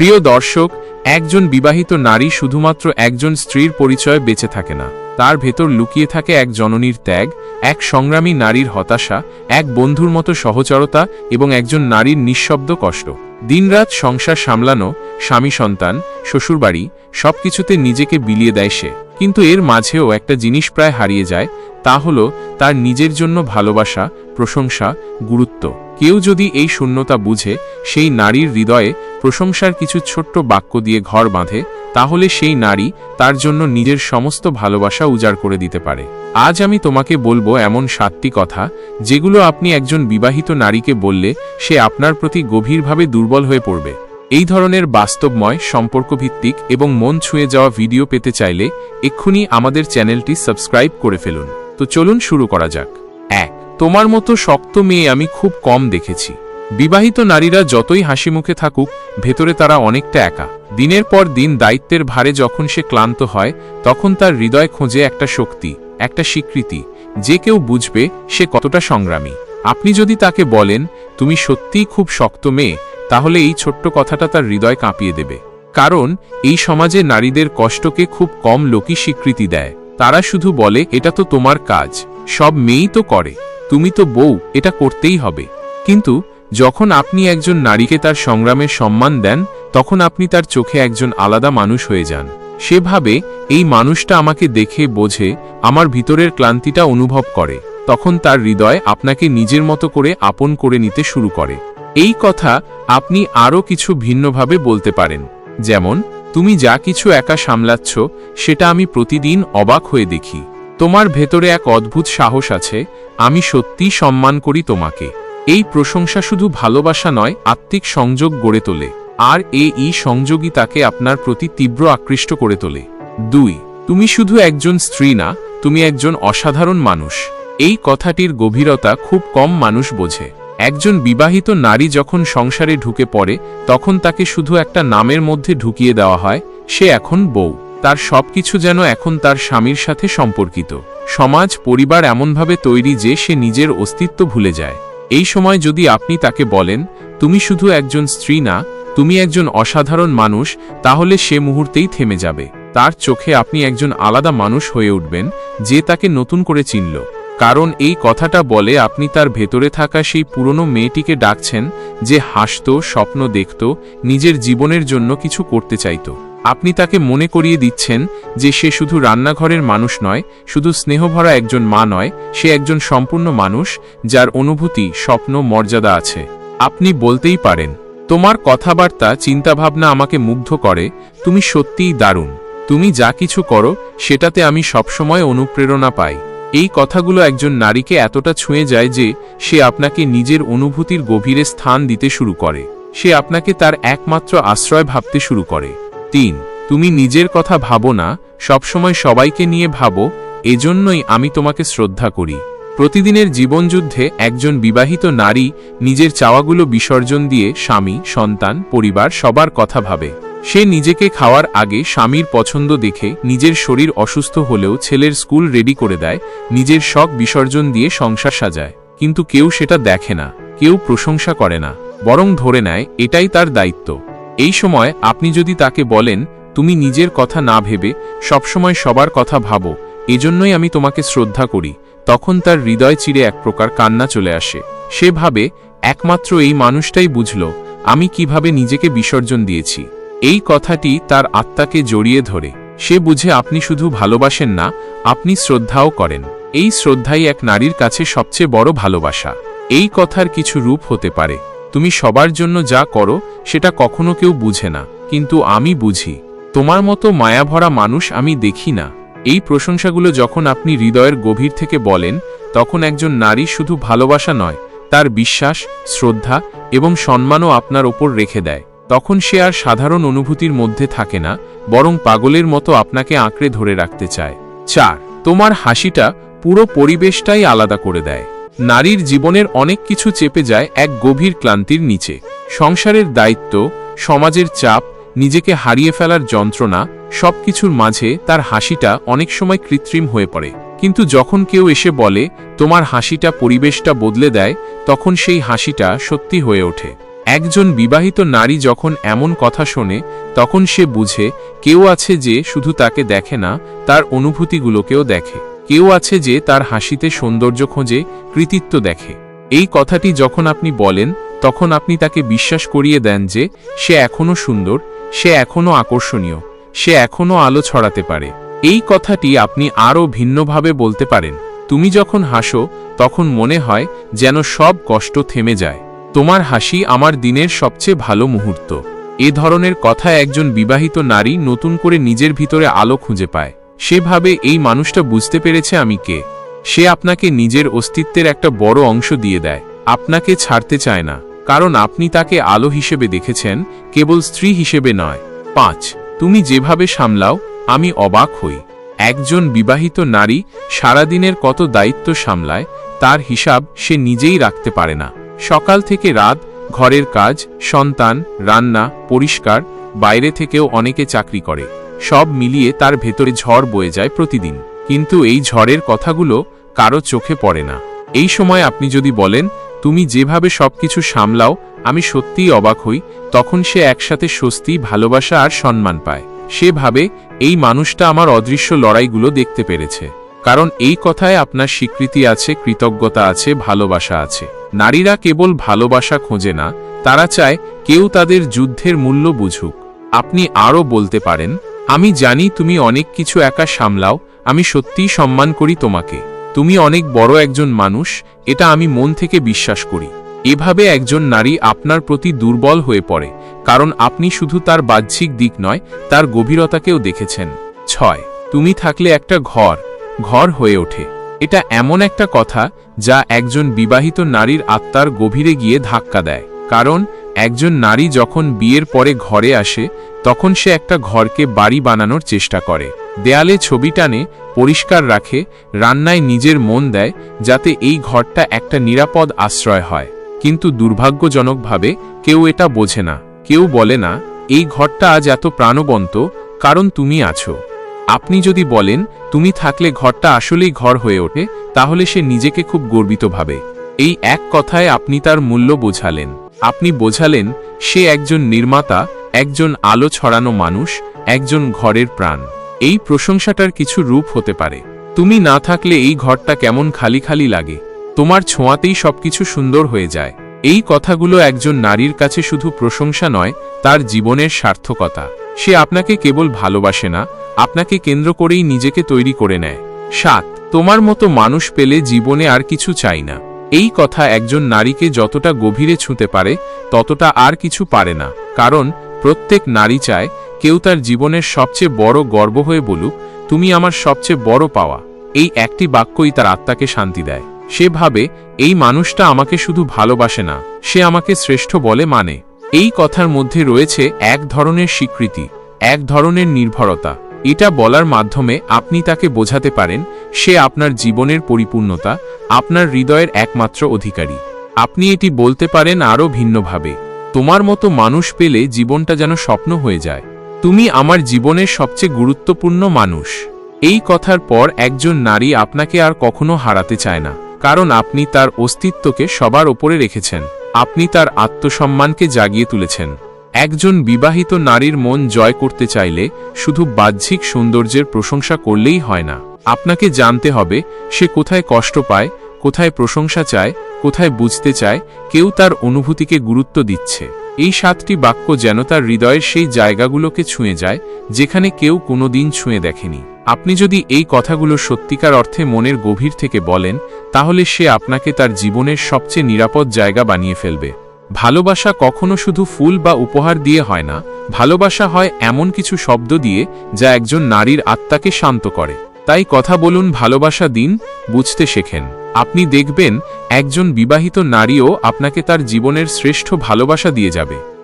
প্রিয় দর্শক, একজন বিবাহিত নারী শুধুমাত্র একজন স্ত্রীর পরিচয় বেঁচে থাকে না, তার ভেতর লুকিয়ে থাকে এক জননীর ত্যাগ, এক সংগ্রামী নারীর হতাশা, এক বন্ধুর মতো সহচরতা এবং একজন নারীর নিঃশব্দ কষ্ট। দিনরাত সংসার সামলানো, স্বামী সন্তান, শ্বশুরবাড়ি, সবকিছুতে নিজেকে বিলিয়ে দেয় সে। কিন্তু এর মাঝেও একটা জিনিস প্রায় হারিয়ে যায়, তা হল তার নিজের জন্য ভালোবাসা, প্রশংসা, গুরুত্ব। কেউ যদি এই শূন্যতা বুঝে, সেই নারীর হৃদয়ে প্রশংসার কিছু ছোট্ট বাক্য দিয়ে ঘর বাঁধে, তাহলে সেই নারী তার জন্য নিজের সমস্ত ভালোবাসা উজাড় করে দিতে পারে। আজ আমি তোমাকে বলব এমন সাতটি কথা, যেগুলো আপনি একজন বিবাহিত নারীকে বললে সে আপনার প্রতি গভীরভাবে দুর্বল হয়ে পড়বে। এই ধরনের বাস্তবময়, সম্পর্কভিত্তিক এবং মন ছুঁয়ে যাওয়া ভিডিও পেতে চাইলে এক্ষুনি আমাদের চ্যানেলটি সাবস্ক্রাইব করে ফেলুন। তো চলুন শুরু করা যাক। তোমার মতো শক্ত মেয়ে আমি খুব কম দেখেছি। বিবাহিত নারীরা যতই হাসি মুখে থাকুক, ভেতরে তারা অনেকটা একা। দিনের পর দিন দায়িত্বের ভারে যখন সে ক্লান্ত হয়, তখন তার হৃদয় খোঁজে একটা শক্তি, একটা স্বীকৃতি। যে কেউ বুঝবে সে কতটা সংগ্রামী। আপনি যদি তাকে বলেন, তুমি সত্যিই খুব শক্ত মেয়ে তাহলে এই ছোট্ট কথাটা তার হৃদয় কাঁপিয়ে দেবে। কারণ, এই সমাজে নারীদের কষ্টকে খুব কম লোকই স্বীকৃতি দেয়। তারা শুধু বলে, এটা তো তোমার কাজ। সব মেয়েই তো করে। তুমি তো বউ, এটা করতেই হবে। কিন্তু যখন আপনি একজন নারীকে তার সংগ্রামের সম্মান দেন, তখন আপনি তার চোখে একজন আলাদা মানুষ হয়ে যান। সেভাবে এই মানুষটা আমাকে দেখে, বোঝে, আমার ভিতরের ক্লান্তিটা অনুভব করে। তখন তার হৃদয় আপনাকে নিজের মতো করে আপন করে নিতে শুরু করে। এই কথা আপনি আরও কিছু ভিন্নভাবে বলতে পারেন। যেমন, তুমি যা কিছু একা সামলাচ্ছ, সেটা আমি প্রতিদিন অবাক হয়ে দেখি। তোমার ভেতরে এক অদ্ভুত সাহস আছে, আমি সত্যিই সম্মান করি তোমাকে। এই প্রশংসা শুধু ভালোবাসা নয়, আত্মিক সংযোগ গড়ে তোলে, আর এই সংযোগই তাকে আপনার প্রতি তীব্র আকৃষ্ট করে তোলে। দুই, তুমি শুধু একজন স্ত্রী না, তুমি একজন অসাধারণ মানুষ। এই কথাটির গভীরতা খুব কম মানুষ বোঝে। একজন বিবাহিত নারী যখন সংসারে ঢুকে পড়ে, তখন তাকে শুধু একটা নামের মধ্যে ঢুকিয়ে দেওয়া হয়, সে এখন বউ। তার সবকিছু যেন এখন তার স্বামীর সাথে সম্পর্কিত। সমাজ, পরিবার এমনভাবে তৈরি যে সে নিজের অস্তিত্ব ভুলে যায়। এই সময় যদি আপনি তাকে বলেন, তুমি শুধু একজন স্ত্রী না, তুমি একজন অসাধারণ মানুষ, তাহলে সে মুহূর্তেই থেমে যাবে। তার চোখে আপনি একজন আলাদা মানুষ হয়ে উঠবেন, যে তাকে নতুন করে চিনল। কারণ এই কথাটা বলে আপনি তার ভেতরে থাকা সেই পুরনো মেয়েটিকে ডাকছেন, যে হাসত, স্বপ্ন দেখত, নিজের জীবনের জন্য কিছু করতে চাইত। আপনি তাকে মনে করিয়ে দিচ্ছেন যে সে শুধু রান্নাঘরের মানুষ নয়, শুধু স্নেহভরা একজন মা নয়, সে একজন সম্পূর্ণ মানুষ, যার অনুভূতি, স্বপ্ন, মর্যাদা আছে। আপনি বলতেই পারেন, তোমার কথাবার্তা, চিন্তাভাবনা আমাকে মুগ্ধ করে, তুমি সত্যিই দারুণ। তুমি যা কিছু করো, সেটাতে আমি সবসময় অনুপ্রেরণা পাই। এই কথাগুলো একজন নারীকে এতটা ছুঁয়ে যায় যে সে আপনাকে নিজের অনুভূতির গভীরে স্থান দিতে শুরু করে। সে আপনাকে তার একমাত্র আশ্রয় ভাবতে শুরু করে। তিন, তুমি নিজের কথা ভাবো না, সবসময় সবাইকে নিয়ে ভাবো, এজন্যই আমি তোমাকে শ্রদ্ধা করি। প্রতিদিনের জীবনযুদ্ধে একজন বিবাহিত নারী নিজের চাওয়াগুলো বিসর্জন দিয়ে স্বামী, সন্তান, পরিবার, সবার কথা ভাবে। সে নিজেকে খাওয়ার আগে স্বামীর পছন্দ দেখে নিজের শরীর অসুস্থ হলেও ছেলের স্কুল রেডি করে দেয়, নিজের শখ বিসর্জন দিয়ে সংসার সাজায়। কিন্তু কেউ সেটা দেখে না, কেউ প্রশংসা করে না, বরং ধরে নেয়, এটাই তার দায়িত্ব। এই সময় আপনি যদি তাকে বলেন, তুমি নিজের কথা না ভেবে সবসময় সবার কথা ভাবো, এজন্যই আমি তোমাকে শ্রদ্ধা করি, তখন তার হৃদয় চিরে এক প্রকার কান্না চলে আসে। সে ভাবে, একমাত্র এই মানুষটাই বুঝল আমি কীভাবে নিজেকে বিসর্জন দিয়েছি। এই কথাটি তার আত্মাকে জড়িয়ে ধরে। সে বুঝে আপনি শুধু ভালোবাসেন না, আপনি শ্রদ্ধাও করেন। এই শ্রদ্ধাই এক নারীর কাছে সবচেয়ে বড় ভালোবাসা। এই কথার কিছু রূপ হতে পারে। তুমি সবার জন্য যা করো, সেটা কখনো কেউ বুঝে না, কিন্তু আমি বুঝি। তোমার মতো মায়াভরা মানুষ আমি দেখি না। এই প্রশংসাগুলো যখন আপনি হৃদয়ের গভীর থেকে বলেন, তখন একজন নারী শুধু ভালোবাসা নয়, তার বিশ্বাস, শ্রদ্ধা এবং সম্মানও আপনার ওপর রেখে দেয়। তখন সে আর সাধারণ অনুভূতির মধ্যে থাকে না, বরং পাগলের মতো আপনাকে আঁকড়ে ধরে রাখতে চায়। চার, তোমার হাসিটা পুরো পরিবেশটাই আলাদা করে দেয়। নারীর জীবনের অনেক কিছু চেপে যায় এক গভীর ক্লান্তির নিচে। সংসারের দায়িত্ব, সমাজের চাপ, নিজেকে হারিয়ে ফেলার যন্ত্রণা, সবকিছুর মাঝে তার হাসিটা অনেক সময় কৃত্রিম হয়ে পড়ে। কিন্তু যখন কেউ এসে বলে, তোমার হাসিটা পরিবেশটা বদলে দেয়, তখন সেই হাসিটা সত্যি হয়ে ওঠে। একজন বিবাহিত নারী যখন এমন কথা শোনে, তখন সে বুঝে, কেউ আছে যে শুধু তাকে দেখে না, তার অনুভূতিগুলোকেও দেখে। কেউ আছে যে তার হাসিতে সৌন্দর্য খোঁজে, কৃতিত্ব দেখে। এই কথাটি যখন আপনি বলেন, তখন আপনি তাকে বিশ্বাস করিয়ে দেন যে, সে এখনও সুন্দর, সে এখনও আকর্ষণীয়, সে এখনও আলো ছড়াতে পারে। এই কথাটি আপনি আরও ভিন্নভাবে বলতে পারেন, তুমি যখন হাসো, তখন মনে হয় যেন সব কষ্ট থেমে যায়। তোমার হাসি আমার দিনের সবচেয়ে ভালো মুহূর্ত। এ ধরনের কথা একজন বিবাহিত নারী নতুন করে নিজের ভিতরে আলো খুঁজে পায়। সেভাবে এই মানুষটা বুঝতে পেরেছে আমি কে। সে আপনাকে নিজের অস্তিত্বের একটা বড় অংশ দিয়ে দেয়। আপনাকে ছাড়তে চায় না। কারণ আপনি তাকে আলো হিসেবে দেখেছেন, কেবল স্ত্রী হিসেবে নয়। পাঁচ, তুমি যেভাবে সামলাও, আমি অবাক হই। একজন বিবাহিত নারী সারাদিনের কত দায়িত্ব সামলায়, তার হিসাব সে নিজেই রাখতে পারে না। সকাল থেকে রাত, ঘরের কাজ, সন্তান, রান্না, পরিষ্কার, বাইরে থেকেও অনেকে চাকরি করে। সব মিলিয়ে তার ভেতরে ঝড় বয়ে যায় প্রতিদিন। কিন্তু এই ঝড়ের কথাগুলো কারও চোখে পড়ে না। এই সময় আপনি যদি বলেন, তুমি যেভাবে সবকিছু সামলাও, আমি সত্যিই অবাক হই, তখন সে একসাথে স্বস্তি, ভালোবাসা আর সম্মান পায়। সে ভাবে, এই মানুষটা আমার অদৃশ্য লড়াইগুলো দেখতে পেরেছে। কারণ এই কথায় আপনার স্বীকৃতি আছে, কৃতজ্ঞতা আছে, ভালোবাসা আছে। নারীরা কেবল ভালোবাসা খোঁজে না, তারা চায় কেউ তাদের যুদ্ধের মূল্য বুঝুক। আপনি আরও বলতে পারেন আমি জানি তুমি অনেক কিছু একা সামলাও, আমি সত্যিই সম্মান করি তোমাকে। তুমি অনেক বড় একজন মানুষ, এটা আমি মন থেকে বিশ্বাস করি। এভাবে একজন নারী আপনার প্রতি দুর্বল হয়ে পড়ে, কারণ আপনি শুধু তার বাহ্যিক দিক নয়, তার গভীরতাকেও দেখেছেন। ছয়, তুমি থাকলে একটা ঘর ঘর হয়ে ওঠে। এটা এমন একটা কথা, যা একজন বিবাহিত নারীর আত্মার গভীরে গিয়ে ধাক্কা দেয়। কারণ, একজন নারী যখন বিয়ের পরে ঘরে আসে তখন সে একটা ঘরকে বাড়ি বানানোর চেষ্টা করে। দেয়ালে ছবি টানে, পরিষ্কার রাখে, রান্নায় নিজের মন দেয়, যাতে এই ঘরটা একটা নিরাপদ আশ্রয় হয়। কিন্তু দুর্ভাগ্যজনকভাবে কেউ এটা বোঝে না। কেউ বলে না, এই ঘরটা আজ এত প্রাণবন্ত, কারণ তুমি আছো। আপনি যদি বলেন, তুমি থাকলে ঘরটা আসলেই ঘর হয়ে ওঠে, তাহলে সে নিজেকে খুব গর্বিত ভাবে। এই এক কথায় আপনি তার মূল্য বোঝালেন। আপনি বোঝালেন, সে একজন নির্মাতা একজন আলো ছড়ানো মানুষ, একজন ঘরের প্রাণ। এই প্রশংসাটার কিছু রূপ হতে পারে। তুমি না থাকলে এই ঘরটা কেমন খালি খালি লাগে। তোমার ছোঁয়াতেই সবকিছু সুন্দর হয়ে যায়। এই কথাগুলো একজন নারীর কাছে শুধু প্রশংসা নয়, তার জীবনের সার্থকতা। সে আপনাকে কেবল ভালোবাসে না, আপনাকে কেন্দ্র করেই নিজেকে তৈরি করে নেয়। সাত, তোমার মতো মানুষ পেলে জীবনে আর কিছু চাই না। এই কথা একজন নারীকে যতটা গভীরে ছুঁতে পারে, ততটা আর কিছু পারে না। কারণ প্রত্যেক নারী চায় কেউ তার জীবনের সবচেয়ে বড় গর্ব হয়ে বলুক, তুমি আমার সবচেয়ে বড় পাওয়া। এই একটি বাক্যই তার আত্মাকে শান্তি দেয়। সে ভাবে, এই মানুষটা আমাকে শুধু ভালোবাসে না, সে আমাকে শ্রেষ্ঠ বলে মানে। এই কথার মধ্যে রয়েছে এক ধরনের স্বীকৃতি, এক ধরনের নির্ভরতা। এটা বলার মাধ্যমে আপনি তাকে বোঝাতে পারেন, সে আপনার জীবনের পরিপূর্ণতা, আপনার হৃদয়ের একমাত্র অধিকারী। আপনি এটি বলতে পারেন আরও ভিন্নভাবে তোমার মতো মানুষ পেলে জীবনটা যেন স্বপ্ন হয়ে যায়। তুমি আমার জীবনের সবচেয়ে গুরুত্বপূর্ণ মানুষ। এই কথার পর একজন নারী আপনাকে আর কখনো হারাতে চায় না, কারণ আপনি তার অস্তিত্বকে সবার ওপরে রেখেছেন। আপনি তার আত্মসম্মানকে জাগিয়ে তুলেছেন। একজন বিবাহিত নারীর মন জয় করতে চাইলে শুধু বাহ্যিক সৌন্দর্যের প্রশংসা করলেই হয় না। আপনাকে জানতে হবে, সে কোথায় কষ্ট পায়, কোথায় প্রশংসা চায় কোথায় বুঝতে চায়, কেউ তার অনুভূতিকে গুরুত্ব দিচ্ছে। এই সাতটি বাক্য যেন তার হৃদয়ের সেই জায়গাগুলোকে ছুঁয়ে যায়, যেখানে কেউ কোনোদিন ছুঁয়ে দেখেনি। আপনি যদি এই কথাগুলো সত্যিকার অর্থে মনের গভীর থেকে বলেন, তাহলে সে আপনাকে তার জীবনের সবচেয়ে নিরাপদ জায়গা বানিয়ে ফেলবে। ভালোবাসা কখনো শুধু ফুল বা উপহার দিয়ে হয় না, ভালোবাসা হয় এমন কিছু শব্দ দিয়ে, যা একজন নারীর আত্মাকে শান্ত করে। তাই কথা বলুন, ভালোবাসা দিন, বুঝতে শেখেন। আপনি দেখবেন, একজন বিবাহিত নারীও আপনাকে তার জীবনের শ্রেষ্ঠ ভালোবাসা দিয়ে যাবে।